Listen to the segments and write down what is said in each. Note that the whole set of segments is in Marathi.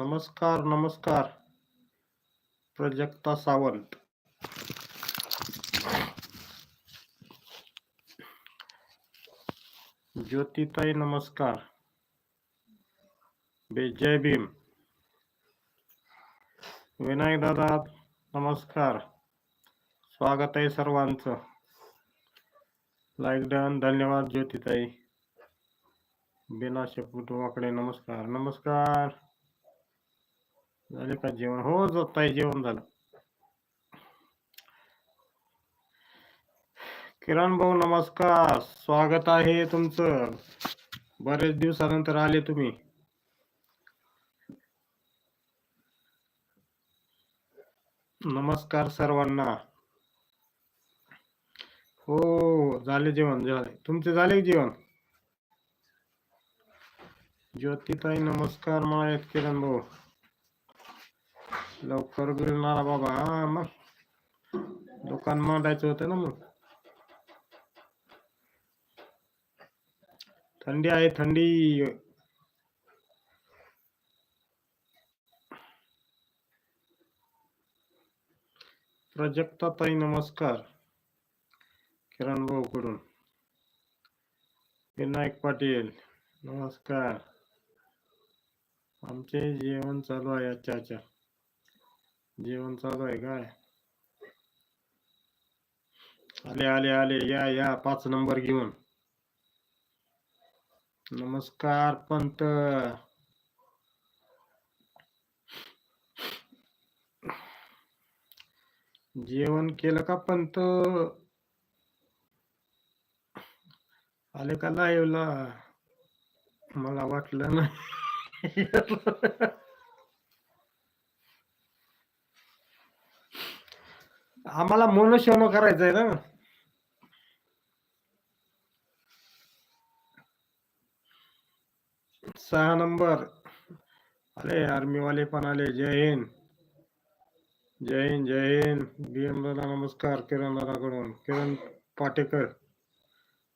नमस्कार नमस्कार. प्रजक्ता सावंत. ज्योतिताई नमस्कार. बे जय भीम. विनायक दादा नमस्कार. स्वागत आहे सर्वांचं. लाईक डन धन्यवाद ज्योतिताई. बिना शेपुटवाकडे नमस्कार नमस्कार. झाले का जेवण? हो जो जेवण झालं. किरण भाऊ नमस्कार. स्वागत आहे तुमचं. बरेच दिवसानंतर आले तुम्ही. नमस्कार सर्वांना. हो झाले जेवण झाले. तुमचे झाले जेवण? ज्योतिताई नमस्कार मायत किरण भाऊ. लवकर मिळणार बाबा. हा मग. दुकान मांडायचं होतं ना मग. थंडी आहे थंडी. प्रजक्ता ताई नमस्कार. किरण भाऊ कडून. विनायक पाटील नमस्कार. आमचे जेवण चालू आहे अच्छा अच्छा जेवण चालू आहे काय? आले आले आले या या पाच नंबर घेऊन. नमस्कार पंत. जेवण केलं का पंत? आले का लाईव्हला मला वाटलं ना आम्हाला मोनोशोनो करायचंय ना. सहा नंबर. अरे आर्मी वाले पण आले. जय हिंद. जय हिंद जय हिंद. बीएम दादा नमस्कार. किरण दादाकडून. किरण पाटेकर.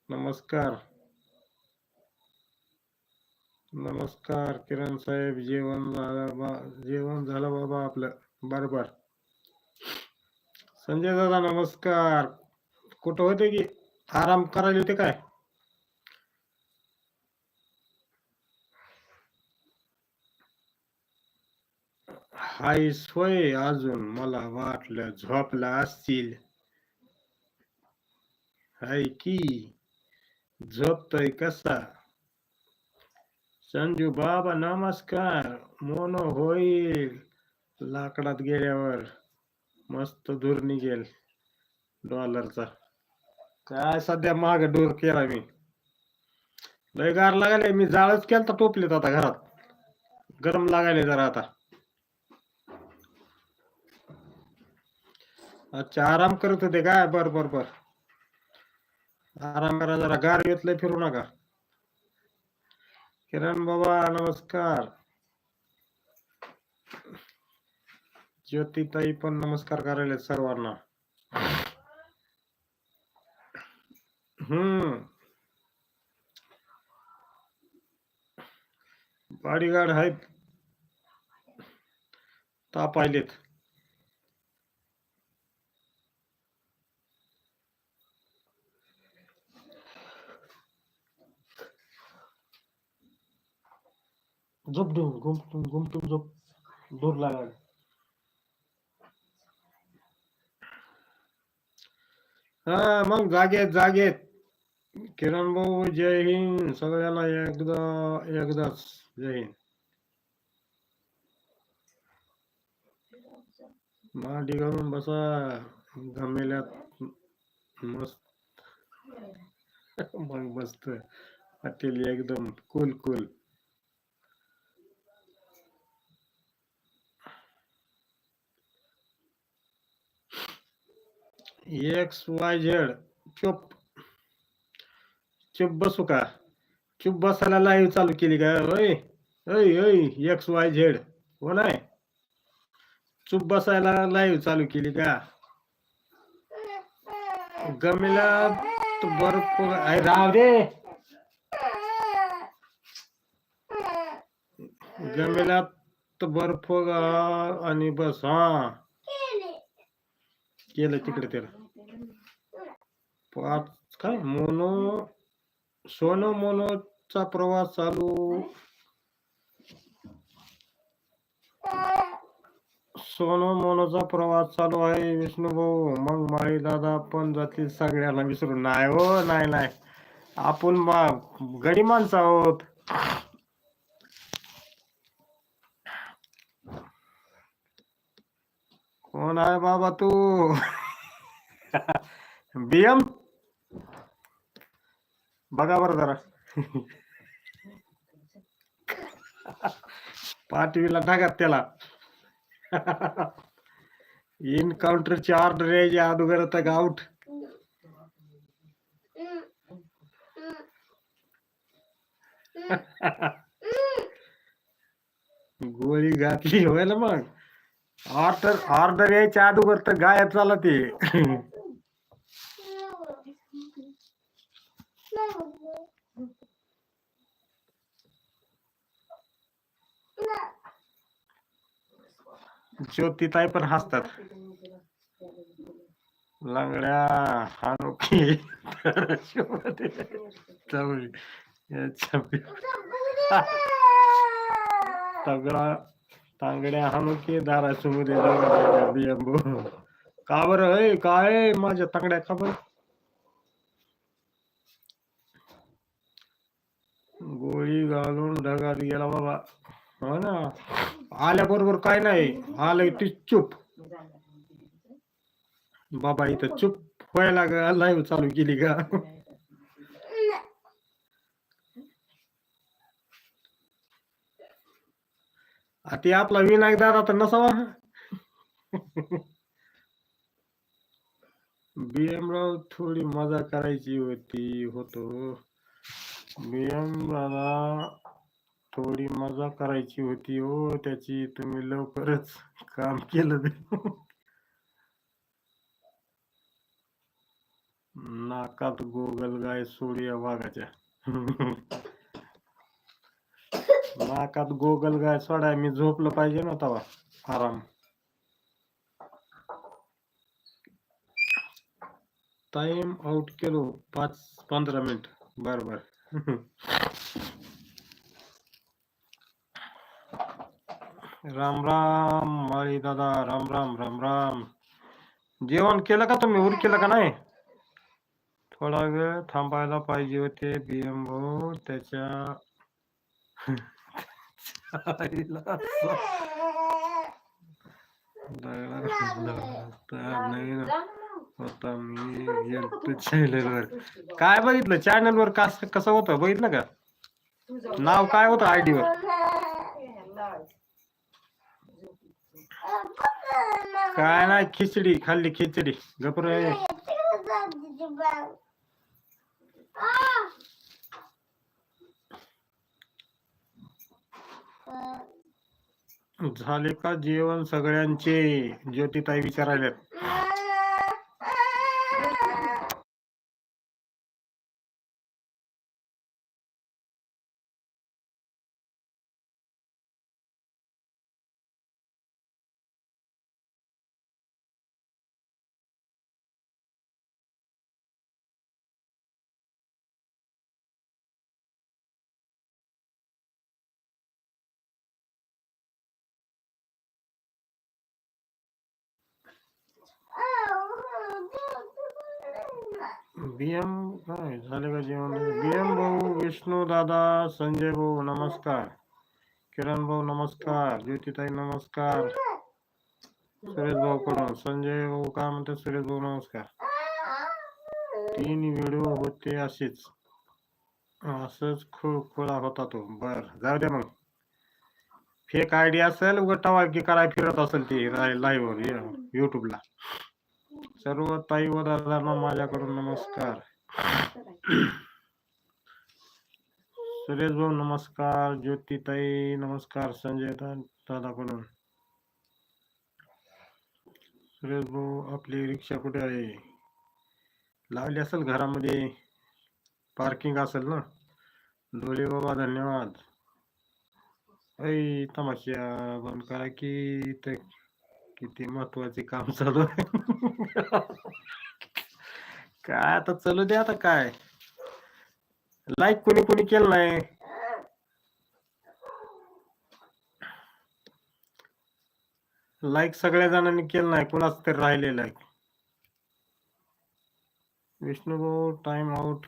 नमस्कार. नमस्कार किरण साहेब. जेवण झालं बा जेवण झालं बाबा आपलं. बरोबर. संजय दादा, नमस्कार. कुठं होते की? आराम करायला होते काय? हाय सोय अजून, मला वाटलं झोपला असतील हाय की? झोपतोय कसा? संजू बाबा, नमस्कार. मोनो होईल लाकडात गेल्यावर. मस्त धूर निघेल डॉलरचा. काय सध्या माग डोर केला मी. लय गार लागायला मी जाळच केलता टोपलेत आता घरात. गरम लागायले जरा आता. अच्छा आराम करत होते काय? बर बर बर. आराम करा जरा गार घेतलंय फिरू नका. किरण बाबा नमस्कार. ज्योतिताई पण नमस्कार करायला सर्वांना. हम्म. बॉडीगार्ड आहेत. ताप आलेत झोप देऊन घुमटून घुमटून झोप दूर लागायला. हा मग जागेत जागेत. किरण भाऊ जय हिंद. सगळ्यांना एकदा एकदाच जय हिंद. मांडी घालून बसा. गमेल्यात मस्त. मग मस्त पाटील एकदम cool cool X Y Z चुप. चुप बसू का? चुप बसायला लाईव्ह चालू केली का? ओय ओय ओय एक्स वाय झेड हो नाही चुप बसायला लाईव्ह चालू केली का? गमीला भरपूर आहे. राव दे. गमीला तर बर्फ आणि बस हा. केलं तिकडे त्याला. पाच काय मोनो सोनो मोनोचा प्रवास चालू. सोनो मोनोचा प्रवास चालू आहे विष्णू भाऊ. मग माळी दादा पण जातील सगळ्यांना विसरून. नाही हो नाही नाही. आपण गडी माणसं आहोत. कोण आहे बाबा तू. बीएम बघा बर जरा. पाठवीला टाका त्याला. इनकाउंटरची ऑर्डर यायची अगोदर आता आउट गोळी घातली होय ना मग? ऑर्डर ऑर्डर यायच्या अगोदर तर गायब झाला ते. ज्योतिताई पण हसतात. लंगड्या हानुकी तगडा तांगड्या हानुकी दारा सुमुदे बियंबू. का बरं? अय काय माझ्या तांगड्या, का बरं? गोळी घालून ढगात गेला बाबा. हो ना? आल्याबरोबर काय नाही. आलं ती चुप. बाबा इथं चुप व्हायला लाईव्ह चालू केली का ते आपला विनायक दादा तर नसावा. बीएमराव थोडी मजा करायची होती होतो. बीएम दादा थोडी मजा करायची होती हो त्याची तुम्ही लवकरच काम केलं नाकात गोगल गाय सोडिया वाघाच्या. नाकात गोगल गाय सोडाय, मी झोपलं पाहिजे ना तवा. आराम. टाइम आउट केलो, पाच, पंधरा मिनिट बर बर. राम राम, माळी दादा, राम राम राम राम. जेवण केलं का तुम्ही? उर केलं का नाही? थोडा वेळ थांबायला पाहिजे होते बीएम भाऊ त्याच्या होता मी चॅनल वर काय बघितलं? चॅनल वर कस कसं होतं? बघितलं का? नाव काय होतं आयडी वर? काय नाही खिचडी खाल्ली खिचडी. गपर झाले का जेवण सगळ्यांचे? ज्योतिताई विचारायला बीएम काय? झाले का जेवण? बीएम भाऊ विष्णू दादा संजय भाऊ नमस्कार. किरण भाऊ नमस्कार. ज्योतिताई नमस्कार. सुरेश भाऊ कडून संजय भाऊ काय म्हणते? सुरेश भाऊ नमस्कार. तीन व्हिडिओ होते असेच. असंच खूप खुळा होता तो. बर जाऊ द्या मग. फेक आयडी असेल उगा टवाळकी कराय फिरत असेल ती लाईव्ह युट्यूबला सर्व ताई व दादांना माझ्याकडून नमस्कार. सुरेश भाऊ नमस्कार. ज्योतिताई नमस्कार. संजय दादाकडून. सुरेश भाऊ आपली रिक्षा कुठे आहे? लावली असेल घरामध्ये? पार्किंग असेल ना? डोळे बाबा धन्यवाद. ऐ तमाशा बंद करा की इथे किती महत्त्वाचे काम चालू आहे. काय आता चालू दे आता काय. लाईक कोणी कोणी केलं नाही. लाईक सगळ्या जणांनी केलं नाही कुणाच तरी राहिले लाईक विष्णू भाऊ टाइम आउट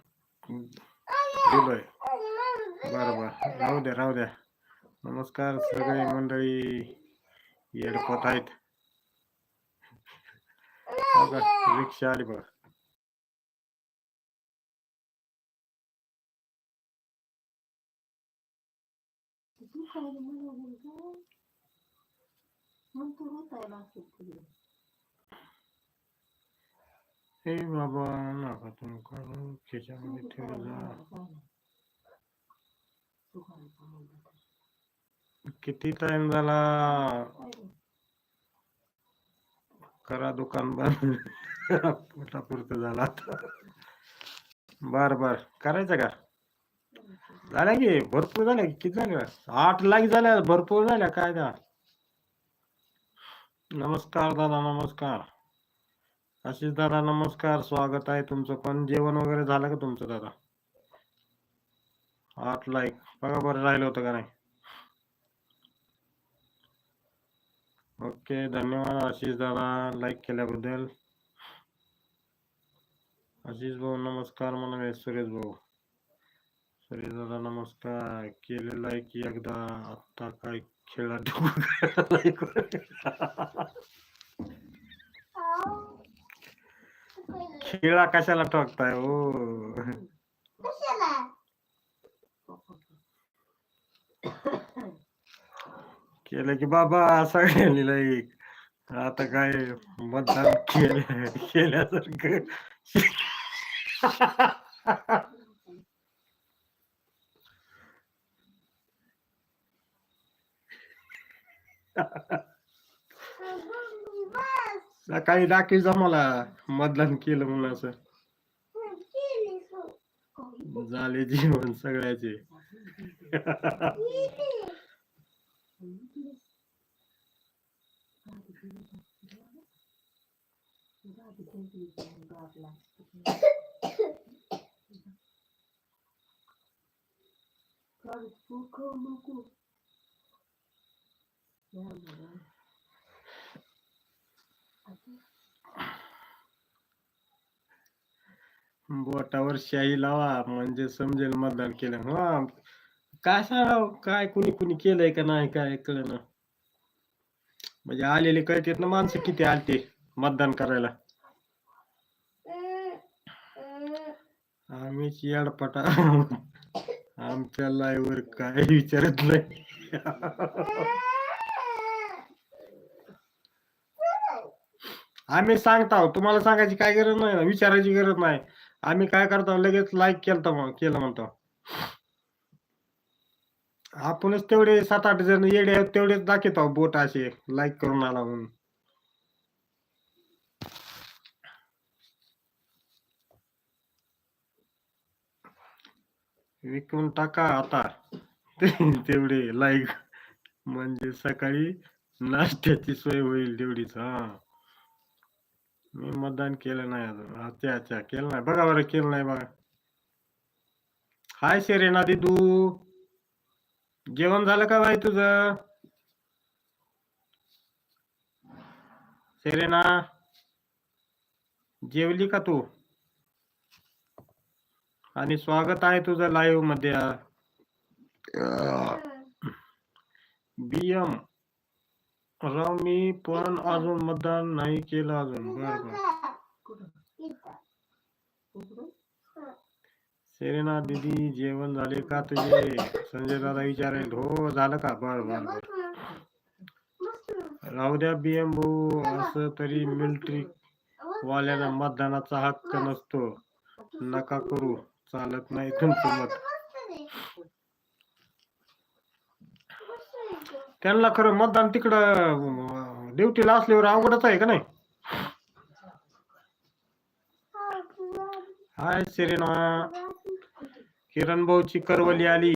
दिलोय. बर बर राहू द्या राहू द्या. नमस्कार सगळे मंडळी. येडपत आहेत. बघा, रिक्षा आली बघा हे बाबा नका तुम्ही करू खिशामध्ये ठेवला किती टाइम झाला करा दुकान बंद. पोटापुरतं झाला बर बर. करायचं का? झाल्या की भरपूर झाल्या किती झाल्या आठ लाख झाल्या भरपूर झाल्या काय द्या नमस्कार दादा नमस्कार. आशिष दादा नमस्कार. स्वागत आहे तुमचं पण. जेवण वगैरे झालं का तुमचं दादा? आठ लाईक बघा बरं राहिलं होतं का नाही? ओके धन्यवाद आशिष दादा लाईक केल्याबद्दल आशिष भाऊ नमस्कार म्हणाले सुरेश भाऊ सुरेश दादा नमस्कार केलेला आहे की एकदा आता काय खेळा खेळा कशाला ठोकताय हो केलं की बाबा सगळ्यांनी लाईक आता काय मतदान केल्या केल्यासारखं. सकाळी दाखवीचा मला मतदान केलं म्हणून असं. झाले जीवन सगळ्याचे. बोटावर शाही लावा म्हणजे समजेल मतदान केलं हा काय सांगाव? काय कुणी कुणी केलंय का नाही काय कळलं म्हणजे आलेले कळतात ना माणसं किती आलते मतदान करायला. आम्हीच येडपटा. आमच्या लाईवर काय विचारत नाही. आम्ही सांगता तुम्हाला सांगायची काय गरज नाही ना विचारायची गरज नाही. आम्ही काय करतो लगेच लाईक केलता मग केलं म्हणतो. आपणच तेवढे सात आठ जण येडे आहेत तेवढेच दाखवतो बोट असे. लाईक करून आला म्हणून. विकून टाका आता. तेवढे लाईक म्हणजे सकाळी नाश्त्याची सोय होईल तेवढीच हा. मी मतदान केलं नाही अजून. अच्छा अच्छा केलं नाही. बघा बरं केलं नाही बघा. हाय सेरेना दिदू. जेवण झालं का बाई तुझं? सेरेना जेवली का तू? आणि स्वागत आहे तुझं लाईव्हमध्ये. बीएम राव मी पण अजून मतदान नाही केलं अजून. बर सेरेना दीदी जेवण झाले का तुझे? संजय दादा विचारेल हो झालं का? बर बर राहू द्या बीएम भाऊ असं तरी मिलिटरी वाल्याला मतदानाचा हक्क नसतो. नका करू चालत नाही तुमचं मत. त्यांना खरं मतदान तिकडं ड्युटीला असल्यावर अवघडच आहे का नाही? हाय सेरेना. किरणभाऊची करवली आली.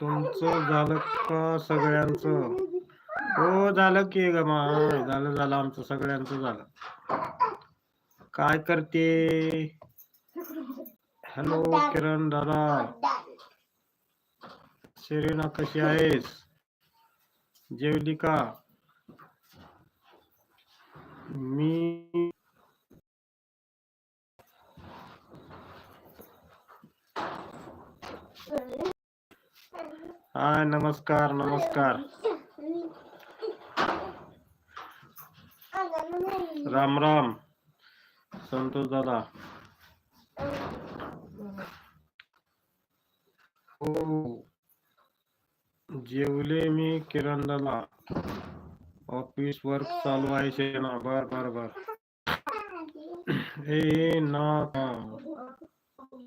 तुमचं झालं का सगळ्यांचं? हो झालं की ग झालं झालं आमचं सगळ्यांचं झालं. काय करते? हॅलो किरण दादा. शरीना कशी आहेस? जेवली का? मी हाय नमस्कार नमस्कार। राम राम। संतोष दादा। हो। जेवले मी किरण दादा। ऑफ़िस वर्क चालू आहे, शेना। बर बर बर. ए ना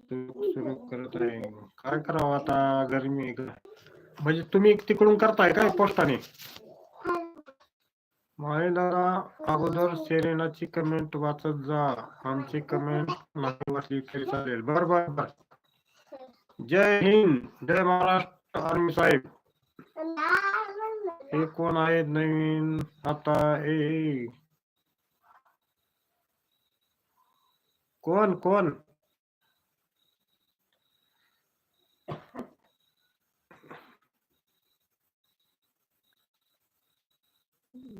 सुरू करत आहे. काय करावं आता? गरमी का? म्हणजे तुम्ही तिकडून करताय काय पोस्टाने? माळे दादा अगोदर सेरेनाची कमेंट वाचत जा. आमची कमेंट नाही वाचली तरी चालेल. बर बर बर. जय हिंद. जय महाराष्ट्र आर्मी साहेब. हे कोण आहेत नवीन? आता ए. कोण कोण?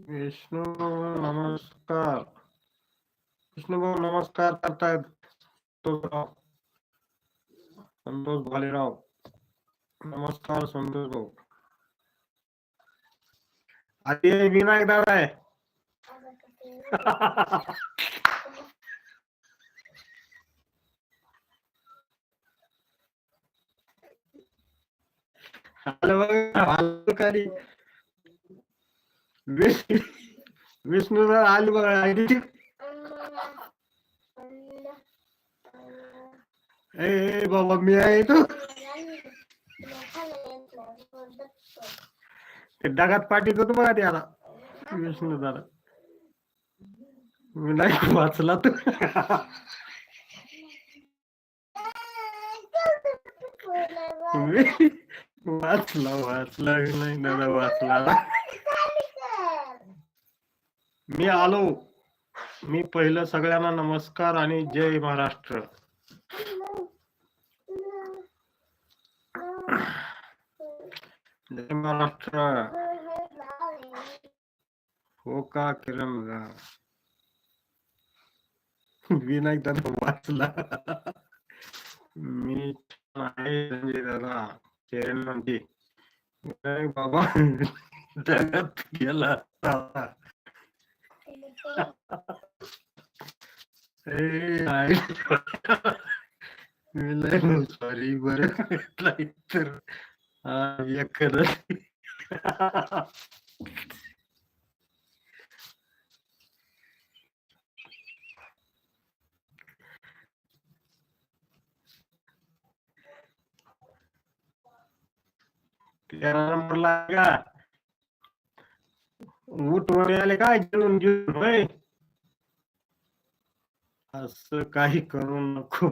विष्णू नमस्कार. विष्णू भाऊ नमस्कार करतायत. संतोष भालेराव. नमस्कार संतोष भाऊ. आधी विनायक दादा आहे. हॅलो बघा, आलं विष्णू आली बघा ए बाबा मी आहे तू ते डगात पाठीत होतो बघा ते विष्णू दादा. मी नाही वाचला तू. वाचला वाचला नाही दादा वाचला. मी आलो. मी पहिलं सगळ्यांना नमस्कार आणि जय महाराष्ट्र. जय महाराष्ट्र. हो का किरण दा? विनायक दादा वाचला. मी छान आहे संजय दादा. चेरन म्हणते विनायक बाबा जगात गेला. आता. ए, आहे. विनायक सॉरी बरं तर हा एखादं आले काय घेऊन घेऊन होय असं काही करू नको